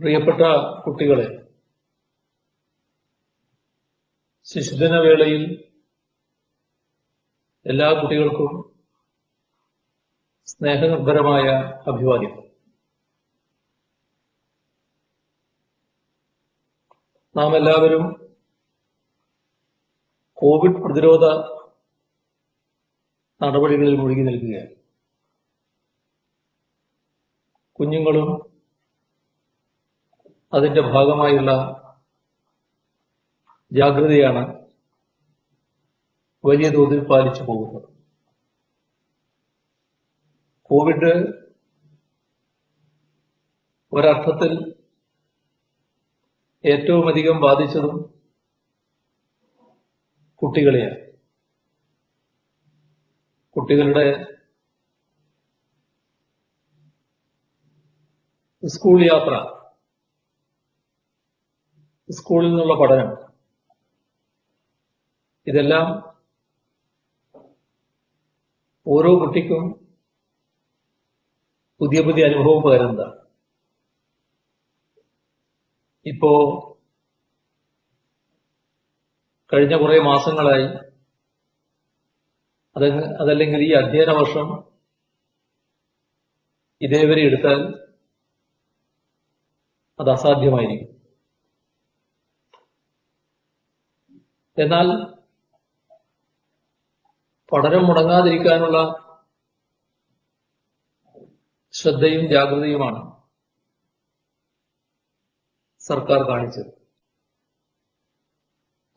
പ്രിയപ്പെട്ട കുട്ടികളെ ശിശുദിന വേളയിൽ എല്ലാ കുട്ടികൾക്കും സ്നേഹനിർഭരമായ അഭിവാദ്യം. നാം എല്ലാവരും കോവിഡ് പ്രതിരോധ നടപടികളിൽ മുഴുകി നിൽക്കുകയാണ്. കുഞ്ഞുങ്ങളും അതിന്റെ ഭാഗമായുള്ള ജാഗ്രതയാണ് വലിയ തോതിൽ പാലിച്ചു പോകുന്നത്. കോവിഡ് ഒരർത്ഥത്തിൽ ഏറ്റവും അധികം ബാധിച്ചതും കുട്ടികളെയാണ്. കുട്ടികളുടെ സ്കൂൾ യാത്ര സ്കൂളിൽ നിന്നുള്ള പഠനം. ഇതെല്ലാം ഓരോ കുട്ടിക്കും പുതിയ പുതിയ അനുഭവം പകരുന്നതാണ് ഇപ്പോ കഴിഞ്ഞ കുറെ മാസങ്ങളായി അത് അതല്ലെങ്കിൽ ഈ അധ്യയന വർഷം ഇതേവരെ എടുത്താൽ അത് അസാധ്യമായിരിക്കും. എന്നാൽ പഠനം മുടങ്ങാതിരിക്കാനുള്ള ശ്രദ്ധയും ജാഗ്രതയുമാണ് സർക്കാർ കാണിച്ചത്.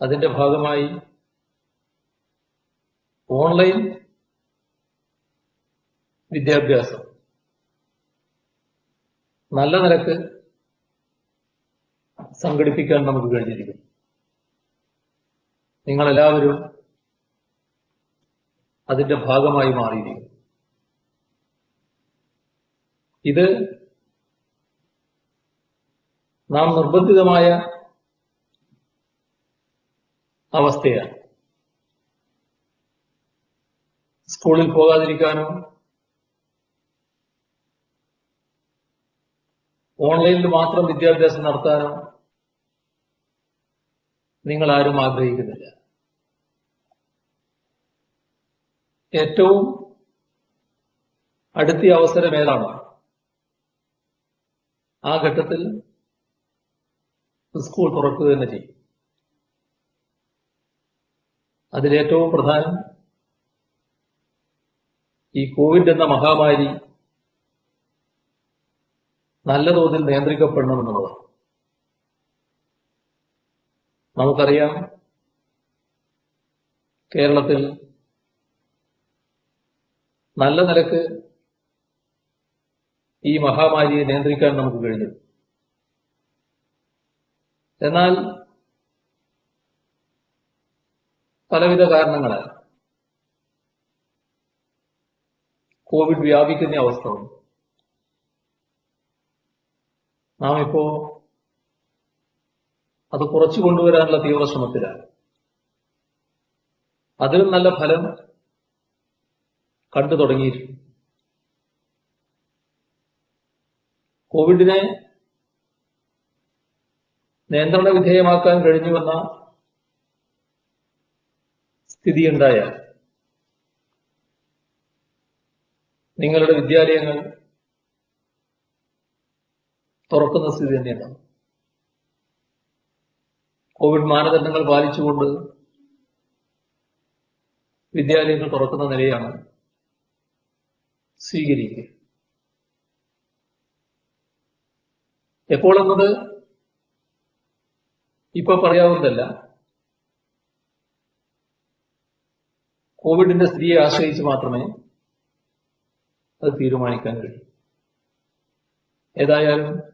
അതിന്റെ ഭാഗമായി ഓൺലൈൻ വിദ്യാഭ്യാസം. നല്ല നിലയ്ക്ക് സംഘടിപ്പിക്കാൻ നമുക്ക് കഴിഞ്ഞിരിക്കുന്നു. നിങ്ങളെല്ലാവരും അതിന്റെ ഭാഗമായി മാറിയിരിക്കും ഇത് നാം നിർബന്ധിതമായ അവസ്ഥയാണ്. സ്കൂളിൽ പോകാതിരിക്കാനോ ഓൺലൈനിൽ മാത്രം വിദ്യാഭ്യാസം നടത്താനോ നിങ്ങൾ ആരും ആഗ്രഹിക്കുന്നില്ല. ഏറ്റവും അടുത്ത അവസരം ഏതാണ്? ആ ഘട്ടത്തിൽ സ്കൂൾ തുറക്കുക തന്നെ ചെയ്യും. അതിലേറ്റവും പ്രധാനം ഈ കോവിഡ് എന്ന മഹാമാരി നല്ല തോതിൽ നിയന്ത്രിക്കപ്പെടണമെന്നുള്ളതാണ് നമുക്കറിയാം കേരളത്തിൽ നല്ല നിലയ്ക്ക് ഈ മഹാമാരിയെ നിയന്ത്രിക്കാൻ നമുക്ക് കഴിഞ്ഞു. എന്നാൽ പലവിധ കാരണങ്ങളാൽ കോവിഡ് വ്യാപിക്കുന്ന അവസ്ഥ നാം ഇപ്പോ അത് കുറച്ചു കൊണ്ടുവരാനുള്ള തീവ്ര ശ്രമത്തിലാണ് അതിലും നല്ല ഫലം കണ്ടു തുടങ്ങിയിട്ടുണ്ട്. കോവിഡിനെ നിയന്ത്രണ വിധേയമാക്കാൻ കഴിഞ്ഞുവെന്ന സ്ഥിതിയുണ്ടായാൽ നിങ്ങളുടെ വിദ്യാലയങ്ങൾ തുറക്കുന്ന സ്ഥിതി തന്നെയാണ്. കോവിഡ് മാനദണ്ഡങ്ങൾ പാലിച്ചുകൊണ്ട് വിദ്യാലയങ്ങൾ തുറക്കുന്ന നിലയാണ് സ്വീകരിക്കുക. എപ്പോൾ എന്നത് ഇപ്പൊ പറയാവുന്നതല്ല. കോവിഡിന്റെ സ്ഥിതിയെ ആശ്രയിച്ച് മാത്രമേ അത് തീരുമാനിക്കാൻ കഴിയൂ. ഏതായാലും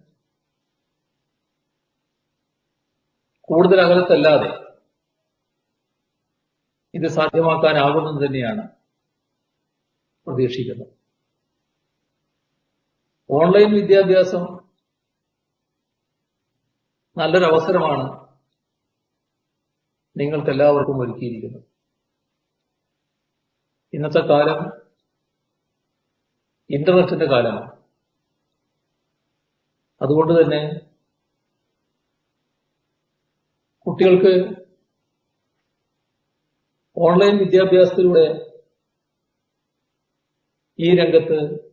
കൂടുതൽ അകലത്തല്ലാതെ ഇത് സാധ്യമാക്കാനാകുമെന്ന് തന്നെയാണ് പ്രതീക്ഷിക്കുന്നത്. ഓൺലൈൻ വിദ്യാഭ്യാസം നല്ലൊരു അവസരമാണ് നിങ്ങൾക്ക് എല്ലാവർക്കും ഒരുക്കിയിരിക്കുന്നത്. ഇന്നത്തെ കാലം ഇന്റർനെറ്റിന്റെ കാലമാണ്. അതുകൊണ്ട് തന്നെ കുട്ടികൾക്ക് ഓൺലൈൻ വിദ്യാഭ്യാസത്തിലൂടെ ഈ രംഗത്ത്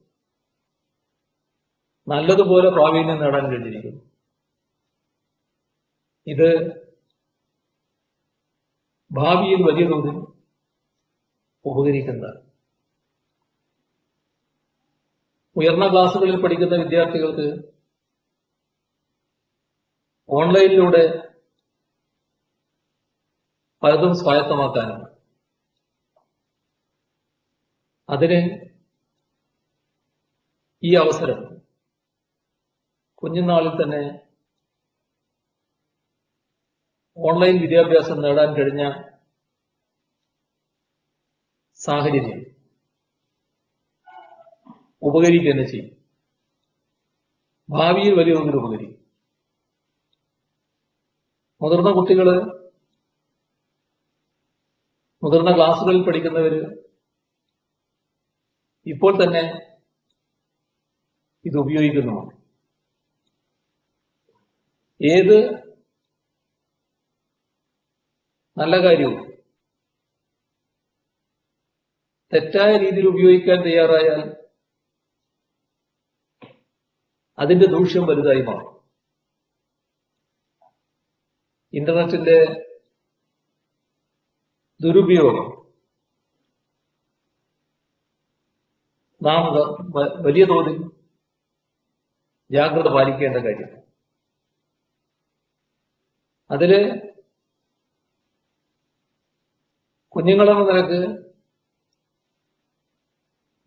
നല്ലതുപോലെ പ്രാവീണ്യം നേടാൻ കഴിഞ്ഞിരിക്കുന്നു. ഇത് ഭാവിയിൽ വലിയ തോതിൽ ഉപകരിക്കുന്നതാണ്. ഉയർന്ന ക്ലാസ്സുകളിൽ പഠിക്കുന്ന വിദ്യാർത്ഥികൾക്ക് ഓൺലൈനിലൂടെ പലതും സ്വായത്തമാക്കാനാണ് അതിന് ഈ അവസരം കുഞ്ഞുനാളിൽ തന്നെ ഓൺലൈൻ വിദ്യാഭ്യാസം നേടാൻ കഴിഞ്ഞ സാഹചര്യം ഉപകരിക്കുക തന്നെ ചെയ്യും. ഭാവിയിൽ വലിയ തോതിൽ ഉപകരിക്കും. മുതിർന്ന കുട്ടികൾ മുതിർന്ന ക്ലാസ്സുകളിൽ പഠിക്കുന്നവര് ഇപ്പോൾ തന്നെ ഇത് ഉപയോഗിക്കുന്നതാണ്. ഏത് നല്ല കാര്യവും തെറ്റായ രീതിയിൽ ഉപയോഗിക്കാൻ തയ്യാറായാൽ അതിന്റെ ദൂഷ്യം വലുതായി മാറും. ഇന്റർനെറ്റിന്റെ ദുരുപയോഗം. നാം വലിയ തോതിൽ ജാഗ്രത പാലിക്കേണ്ട കാര്യം. അതിൽ കുഞ്ഞുങ്ങളെന്ന നിലയ്ക്ക്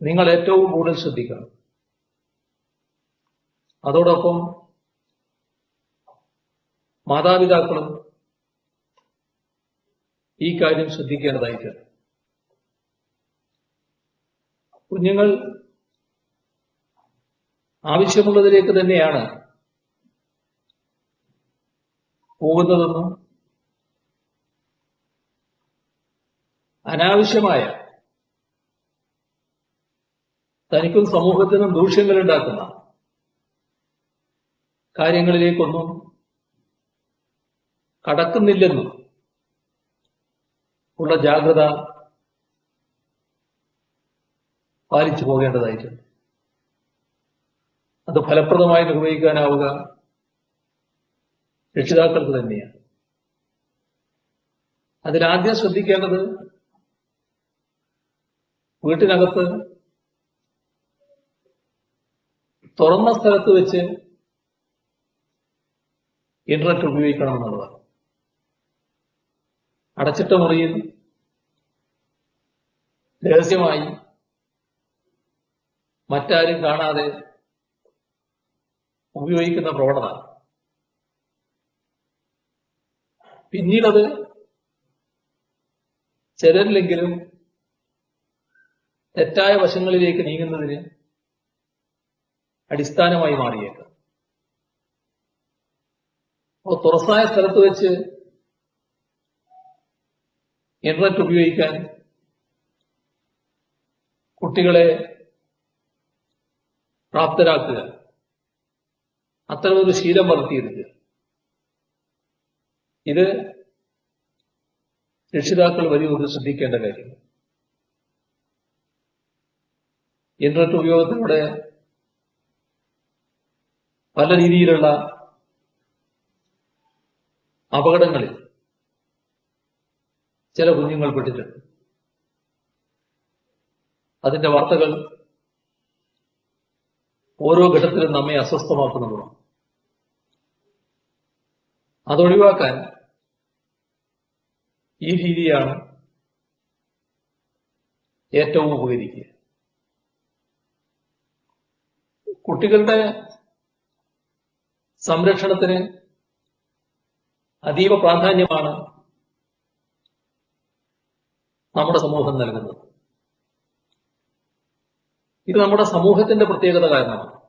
നിങ്ങൾ ഏറ്റവും കൂടുതൽ ശ്രദ്ധിക്കണം. അതോടൊപ്പം മാതാപിതാക്കളും ഈ കാര്യം ശ്രദ്ധിക്കേണ്ടതായിട്ടുണ്ട്. കുഞ്ഞുങ്ങൾ ആവശ്യമുള്ളതിലേക്ക് തന്നെയാണ് പോകുന്നതെന്നും അനാവശ്യമായ തനിക്കും സമൂഹത്തിനും ദൂഷ്യങ്ങൾ ഉണ്ടാക്കുന്ന കാര്യങ്ങളിലേക്കൊന്നും കടക്കുന്നില്ലെന്നും ഉള്ള ജാഗ്രത പാലിച്ചു പോകേണ്ടതായിട്ടുണ്ട്. അത് ഫലപ്രദമായി നിർവഹിക്കാനാവുക രക്ഷിതാക്കൾക്ക് തന്നെയാണ്. അതിലാദ്യം ശ്രദ്ധിക്കേണ്ടത് വീട്ടിനകത്ത് തുറന്ന സ്ഥലത്ത് വെച്ച് ഇന്റർനെറ്റ് ഉപയോഗിക്കണം എന്നുള്ളതാണ്. അടച്ചിട്ട മുറിയിൽ രഹസ്യമായി മറ്റാരും കാണാതെ ഉപയോഗിക്കുന്ന പ്രവണത. പിന്നീടത് ചിലരിലെങ്കിലും തെറ്റായ വശങ്ങളിലേക്ക് നീങ്ങുന്നതിന് അടിസ്ഥാനമായി മാറിയേക്കാം. അപ്പോൾ തുറസായ സ്ഥലത്ത് വെച്ച് ഇന്റർനെറ്റ് ഉപയോഗിക്കാൻ കുട്ടികളെ പ്രാപ്തരാക്കുക. അത്തരമൊരു ശീലം വളർത്തിയെടുക്കുക. ഇത് രക്ഷിതാക്കൾ വലിയ ഒരു ശ്രദ്ധിക്കേണ്ട കാര്യം ഇന്റർനെറ്റ് ഉപയോഗത്തിലൂടെ പല രീതിയിലുള്ള അപകടങ്ങളിൽ ചില കുഞ്ഞുങ്ങൾ പെട്ടിട്ടുണ്ട്. അതിന്റെ വാർത്തകൾ ഓരോ ഘട്ടത്തിലും നമ്മെ അസ്വസ്ഥമാക്കുന്നതുമാണ്. അതൊഴിവാക്കാൻ ഈ രീതിയാണ് ഏറ്റവും ഉപകരിക്കുക. കുട്ടികളുടെ സംരക്ഷണത്തിന് അതീവ പ്രാധാന്യമാണ് നമ്മുടെ സമൂഹം നൽകുന്നത്. ഇത് നമ്മുടെ സമൂഹത്തിന്റെ പ്രത്യേകത കാരണമാണ്.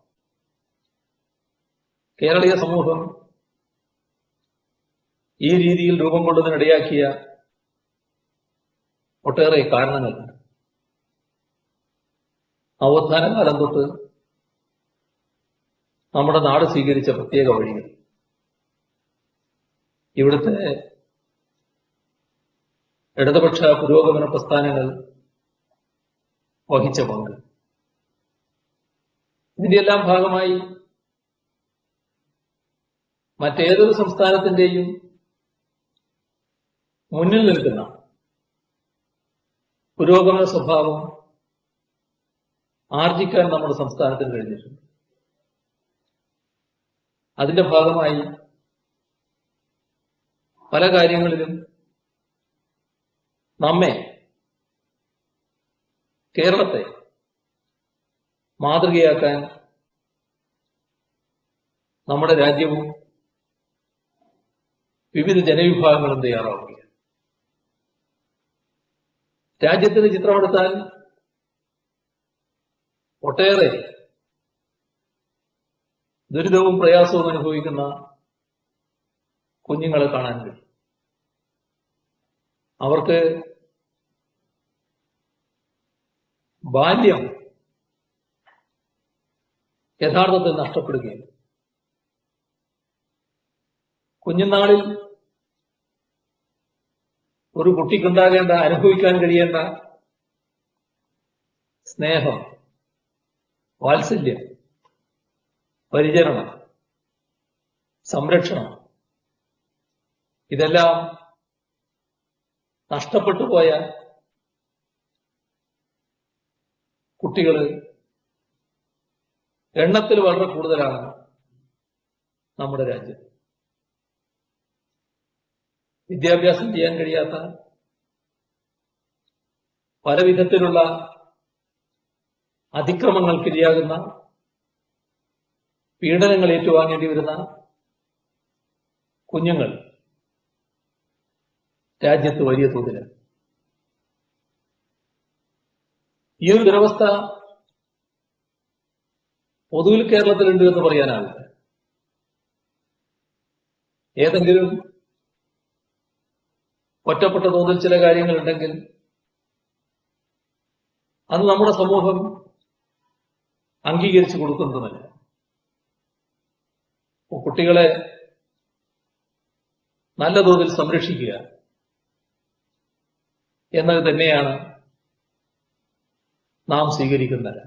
കേരളീയ സമൂഹം ഈ രീതിയിൽ രൂപം കൊള്ളുന്നതിനിടയാക്കിയ ഒട്ടേറെ കാരണങ്ങളുണ്ട് നവോത്ഥാന കാലം തൊട്ട് നമ്മുടെ നാട് സ്വീകരിച്ച പ്രത്യേക വഴികൾ. ഇവിടുത്തെ ഇടതുപക്ഷ പുരോഗമന പ്രസ്ഥാനങ്ങൾ വഹിച്ച പങ്ക്. ഇതിന്റെയെല്ലാം ഭാഗമായി മറ്റേതൊരു സംസ്ഥാനത്തിന്റെയും മുന്നിൽ നിൽക്കുന്ന പുരോഗമന സ്വഭാവം ആർജിക്കാൻ നമ്മുടെ സംസ്ഥാനത്തിന് കഴിഞ്ഞിട്ടുണ്ട്. അതിന്റെ ഭാഗമായി പല കാര്യങ്ങളിലും നമ്മെ കേരളത്തെ മാതൃകയാക്കാൻ നമ്മുടെ രാജ്യവും വിവിധ ജനവിഭാഗങ്ങളും തയ്യാറാവുകയാണ്. രാജ്യത്തിന്റെ ചിത്രമെടുത്താൽ ഒട്ടേറെ ദുരിതവും പ്രയാസവും അനുഭവിക്കുന്ന കുഞ്ഞുങ്ങളെ കാണാൻ കഴിയും. അവർക്ക് ബാല്യം യഥാർത്ഥത്തിൽ നഷ്ടപ്പെടുകയാണ്. കുഞ്ഞുനാളിൽ ഒരു കുട്ടിക്കുണ്ടാകേണ്ട അനുഭവിക്കാൻ കഴിയേണ്ട സ്നേഹം വാത്സല്യം പരിചരണം സംരക്ഷണം ഇതെല്ലാം നഷ്ടപ്പെട്ടു പോയ കുട്ടികൾ എണ്ണത്തിൽ വളരെ കൂടുതലാണ് നമ്മുടെ രാജ്യത്ത് വിദ്യാഭ്യാസം ചെയ്യാൻ കഴിയാത്ത പല വിധത്തിലുള്ള അതിക്രമങ്ങൾക്കിരയാകുന്ന പീഡനങ്ങൾ ഏറ്റുവാങ്ങേണ്ടി വരുന്ന കുഞ്ഞുങ്ങൾ രാജ്യത്ത് വലിയ തോതിൽ ഈ ഒരു ദുരവസ്ഥ പൊതുവിൽ കേരളത്തിലുണ്ട് എന്ന് പറയാനാണ്. ഏതെങ്കിലും ഒറ്റപ്പെട്ട തോതിൽ ചില കാര്യങ്ങളുണ്ടെങ്കിൽ അത് നമ്മുടെ സമൂഹം അംഗീകരിച്ചു കൊടുക്കുന്നതല്ല കുട്ടികളെ നല്ല തോതിൽ സംരക്ഷിക്കുക എന്നത് തന്നെയാണ് നാം സ്വീകരിക്കുന്നത്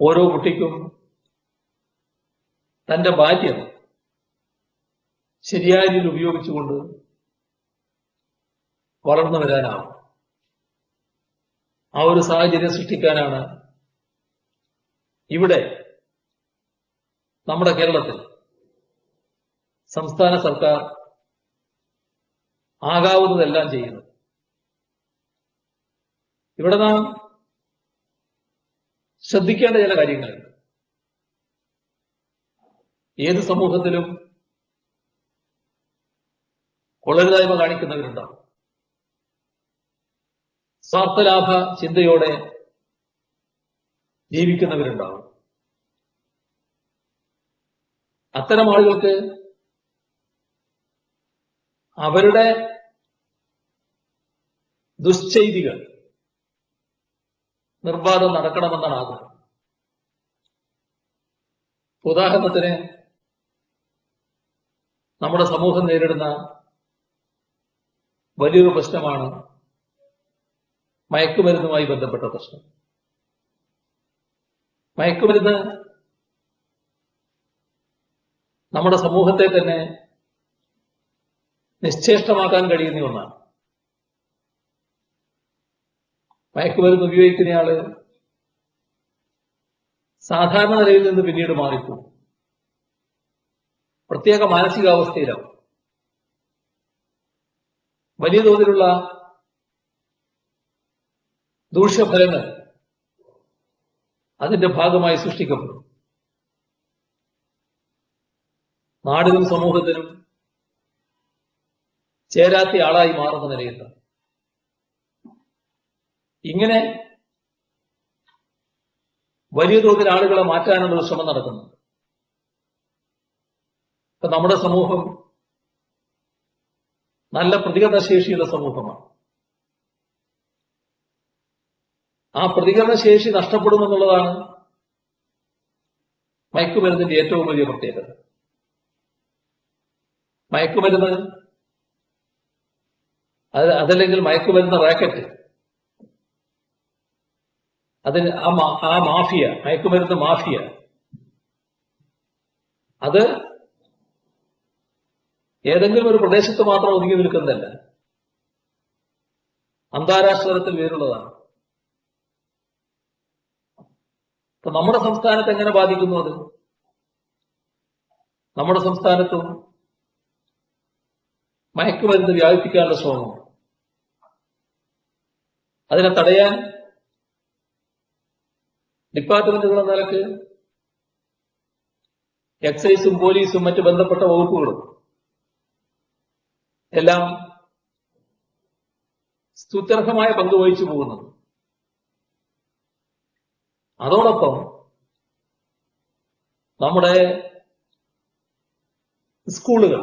ഓരോ കുട്ടിക്കും തന്റെ ബാല്യം ശരിയായ രീതിയിൽ ഉപയോഗിച്ചുകൊണ്ട് വളർന്നു വരാനാവും. ആ ഒരു സാഹചര്യം സൃഷ്ടിക്കാനാണ് ഇവിടെ നമ്മുടെ കേരളത്തിൽ സംസ്ഥാന സർക്കാർ ആകാവുന്നതെല്ലാം ചെയ്യുന്നത്. ഇവിടെ നാം ശ്രദ്ധിക്കേണ്ട ചില കാര്യങ്ങളുണ്ട് ഏത് സമൂഹത്തിലും കൊള്ളരുതായ്മ കാണിക്കുന്നവരുണ്ടാവും. സ്വാർത്ഥലാഭ ചിന്തയോടെ ജീവിക്കുന്നവരുണ്ടാവും. അത്തരം ആളുകൾക്ക് അവരുടെ ദുശ്ചെയ്തികൾ നിർബാധം നടക്കണമെന്നാണ് ആഗ്രഹം. ഉദാഹരണത്തിന് നമ്മുടെ സമൂഹം നേരിടുന്ന വലിയൊരു പ്രശ്നമാണ് മയക്കുമരുന്നുമായി ബന്ധപ്പെട്ട പ്രശ്നം. മയക്കുമരുന്ന് നമ്മുടെ സമൂഹത്തെ തന്നെ നിശ്ചേഷ്ടമാക്കാൻ കഴിയുന്ന ഒന്നാണ്. മയക്കുമരുന്ന് ഉപയോഗിക്കുന്നയാൾ സാധാരണ നിലയിൽ നിന്ന് പിന്നീട് മാറിപ്പോകും. പ്രത്യേക മാനസികാവസ്ഥയിലാവും. വലിയ തോതിലുള്ള ദൂഷ്യഫലങ്ങൾ അതിന്റെ ഭാഗമായി സൃഷ്ടിക്കപ്പെടും. നാടിനും സമൂഹത്തിനും ചേരാത്ത ആളായി മാറുന്ന നിലയിലാണ്. ഇങ്ങനെ വലിയ തോതിൽ ആളുകളെ മാറ്റാനുള്ള ശ്രമം നടക്കുന്നുണ്ട്. ഇപ്പൊ നമ്മുടെ സമൂഹം നല്ല പ്രതികരണശേഷിയുള്ള സമൂഹമാണ്. ആ പ്രതികരണശേഷി നഷ്ടപ്പെടുമെന്നുള്ളതാണ് മയക്കുമരുന്നിന്റെ ഏറ്റവും വലിയ പ്രത്യേകത. മയക്കുമരുന്ന് അത് അതല്ലെങ്കിൽ മയക്കുമരുന്ന് റാക്കറ്റ്. അതിന് ആ മാഫിയ മയക്കുമരുന്ന് മാഫിയ. അത് ഏതെങ്കിലും ഒരു പ്രദേശത്ത് മാത്രം ഒതുങ്ങി നിൽക്കുന്നതല്ല. അന്താരാഷ്ട്ര തലത്തിൽ വേറുള്ളതാണ് അപ്പൊ നമ്മുടെ സംസ്ഥാനത്ത് എങ്ങനെ ബാധിക്കുന്നു അത്? നമ്മുടെ സംസ്ഥാനത്തും മയക്കുമരുന്ന് വ്യാപിപ്പിക്കാനുള്ള ശ്രമം അതിനെ തടയാൻ ഡിപ്പാർട്ട്മെന്റുകൾ നിലയ്ക്ക് എക്സൈസും പോലീസും മറ്റ് ബന്ധപ്പെട്ട വകുപ്പുകളും എല്ലാം സ്തുത്യർഹമായ പങ്ക് വഹിച്ചു പോകുന്നത് അതോടൊപ്പം നമ്മുടെ സ്കൂളുകൾ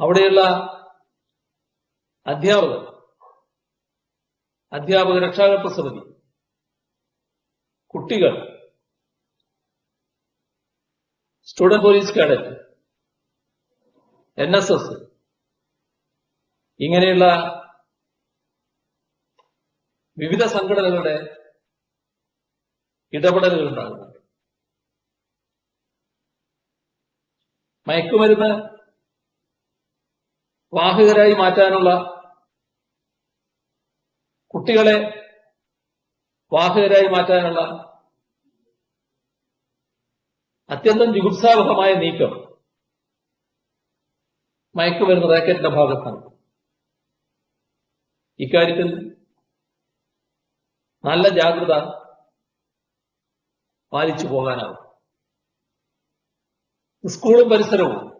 അവിടെയുള്ള അധ്യാപകർ അധ്യാപക രക്ഷാകർത്ത സമിതി കുട്ടികൾ. Student police cadet N S S ഇങ്ങനെയുള്ള വിവിധ സംഘടനകളുടെ ഇടപെടലുകൾ ഉണ്ടാകുന്നുണ്ട്. മയക്കുമരുന്ന് വാഹകരായി മാറ്റാനുള്ള കുട്ടികളെ വാഹകരായി മാറ്റാനുള്ള അത്യന്തം ജുഗുപ്സാവഹമായ നീക്കം മയക്കുമരുന്ന് റാക്കറ്റിന്റെ ഭാഗത്താണ്. ഇക്കാര്യത്തിൽ നല്ല ജാഗ്രത പാലിച്ചു പോകാനാവും. സ്കൂളും പരിസരവും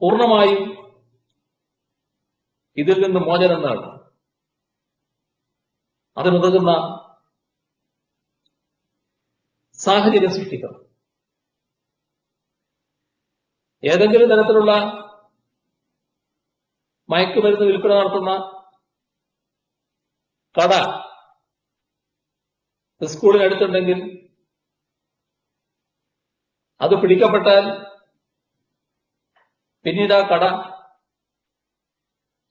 പൂർണമായും ഇതിൽ നിന്ന് മോചനം നേടണം അതിനുതകുന്ന സാഹചര്യം സൃഷ്ടിക്കണം. ഏതെങ്കിലും തരത്തിലുള്ള മയക്കുമരുന്ന് വിൽപ്പന നടത്തുന്ന കട സ്കൂളിനടുത്തുണ്ടെങ്കിൽ അത് പിടിക്കപ്പെട്ടാൽ പിന്നീട് ആ കട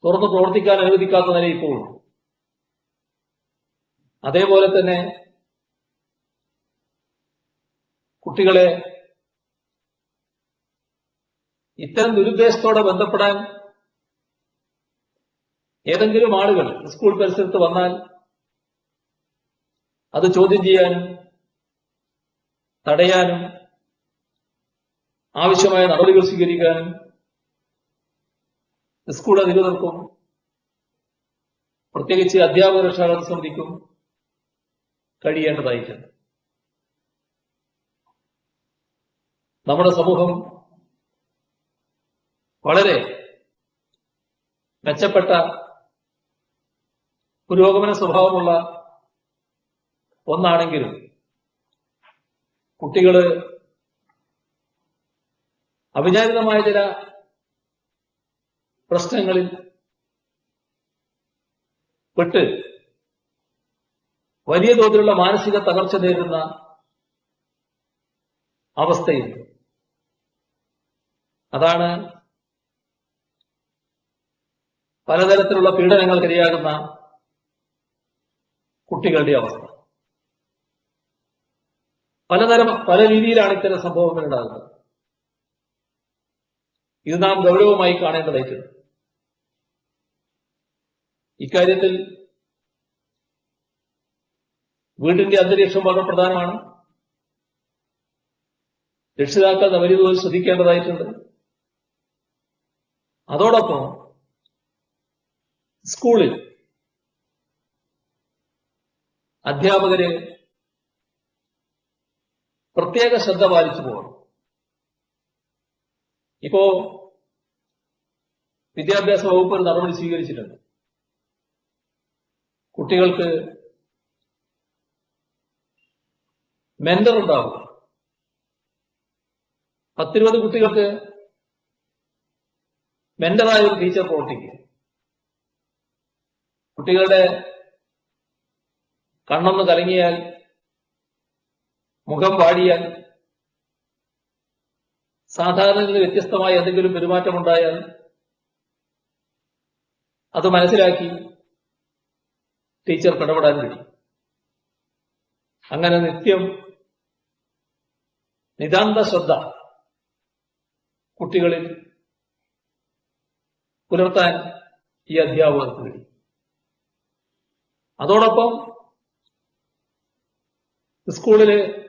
തുറന്ന് പ്രവർത്തിക്കാൻ അനുവദിക്കാത്ത നില അതേപോലെ തന്നെ കുട്ടികളെ ഇത്തരം ദുരുദ്ദേശത്തോടെ ബന്ധപ്പെടാൻ ഏതെങ്കിലും ആളുകൾ സ്കൂൾ പരിസരത്ത് വന്നാൽ അത് ചോദ്യം ചെയ്യാനും തടയാനും ആവശ്യമായ നടപടികൾ സ്വീകരിക്കാനും സ്കൂൾ അധികൃതർക്കും പ്രത്യേകിച്ച് അധ്യാപക രക്ഷാകർത്ത സമിതിക്കും കഴിയേണ്ടതായിട്ടുണ്ട്. നമ്മുടെ സമൂഹം വളരെ മെച്ചപ്പെട്ട പുരോഗമന സ്വഭാവമുള്ള ഒന്നാണെങ്കിലും കുട്ടികൾ അവിചാരിതമായ ചില പ്രശ്നങ്ങളിൽ പെട്ട് വലിയ തോതിലുള്ള മാനസിക തകർച്ച നേരിടുന്ന അവസ്ഥയുണ്ട്. അതാണ് പലതരത്തിലുള്ള പീഡനങ്ങൾക്ക് ഇരയാകുന്ന കുട്ടികളുടെ അവസ്ഥ. പലതരം പല രീതിയിലാണ് ഇത്തരം സംഭവങ്ങൾ ഉണ്ടാകുന്നത്. ഇത് നാം ഗൗരവമായി കാണേണ്ടതായിട്ടുണ്ട്. ഇക്കാര്യത്തിൽ വീടിന്റെ അന്തരീക്ഷം വളരെ പ്രധാനമാണ്. രക്ഷിതാക്കൾ വലിയ ശ്രദ്ധിക്കേണ്ടതായിട്ടുണ്ട്. അതോടൊപ്പം സ്കൂളിൽ അധ്യാപകര് പ്രത്യേക ശ്രദ്ധ പാലിച്ചു പോകണം. ഇപ്പോ വിദ്യാഭ്യാസ വകുപ്പ് ഒരു നടപടി സ്വീകരിച്ചിട്ടുണ്ട്. കുട്ടികൾക്ക് മെന്റർ ഉണ്ടാവും. പത്തിരുപത് കുട്ടികൾക്ക് മെന്ററായ ഒരു ടീച്ചർ പ്രവർത്തിക്കുക കുട്ടികളുടെ കണ്ണൊന്ന് കലങ്ങിയാൽ മുഖം വാടിയാൽ സാധാരണ നിന്ന് വ്യത്യസ്തമായ എന്തെങ്കിലും പെരുമാറ്റമുണ്ടായാൽ അത് മനസ്സിലാക്കി ടീച്ചർ ഇടപെടാൻ കഴിയും. അങ്ങനെ നിത്യം നിതാന്ത ശ്രദ്ധ കുട്ടികളിൽ പുലർത്താൻ ഈ അധ്യാപകർക്ക് കഴിയും. അതോടൊപ്പം സ്കൂളിലെ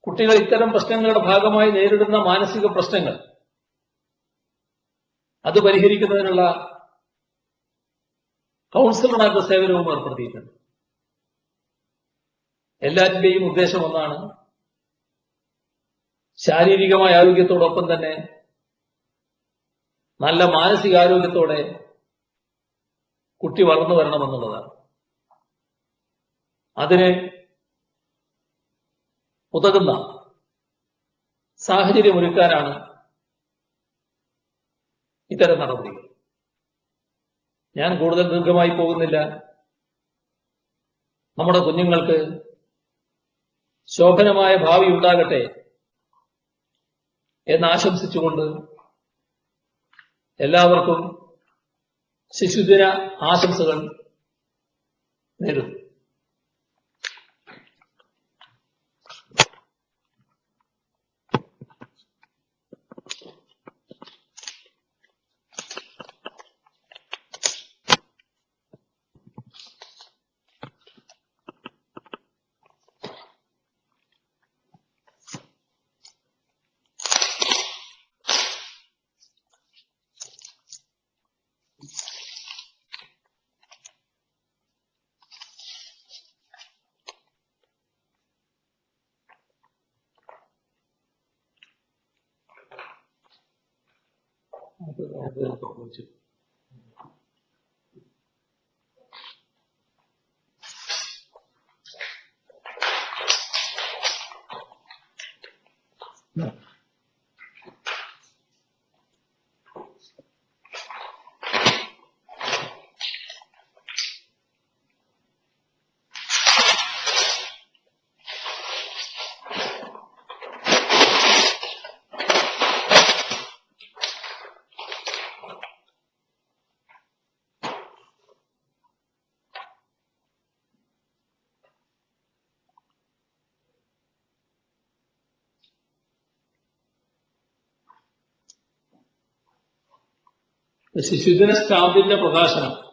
കുട്ടികൾ ഇത്തരം പ്രശ്നങ്ങളുടെ ഭാഗമായി നേരിടുന്ന മാനസിക പ്രശ്നങ്ങൾ അത് പരിഹരിക്കുന്നതിനുള്ള കൗൺസിലറുടെ സേവനവും ഏർപ്പെടുത്തിയിട്ടുണ്ട്. എല്ലാറ്റിന്റെയും ഉദ്ദേശം ഒന്നാണ് ശാരീരികമായ ആരോഗ്യത്തോടൊപ്പം തന്നെ നല്ല മാനസികാരോഗ്യത്തോടെ കുട്ടി വളർന്നു വരണമെന്നുള്ളതാണ്. അതിന് ഉതകുന്ന സാഹചര്യമൊരുക്കാനാണ് ഇത്തരം നടപടികൾ. ഞാൻ കൂടുതൽ ദീർഘമായി പോകുന്നില്ല. നമ്മുടെ കുഞ്ഞുങ്ങൾക്ക് ശോഭനമായ ഭാവി ഉണ്ടാകട്ടെ എന്ന് ആശംസിച്ചുകൊണ്ട് എല്ലാവർക്കും ശിശുദിന ആശംസകൾ നേരുന്നു. have that ശിശുദിന സ്റ്റാമ്പിന്റെ പ്രകാശനം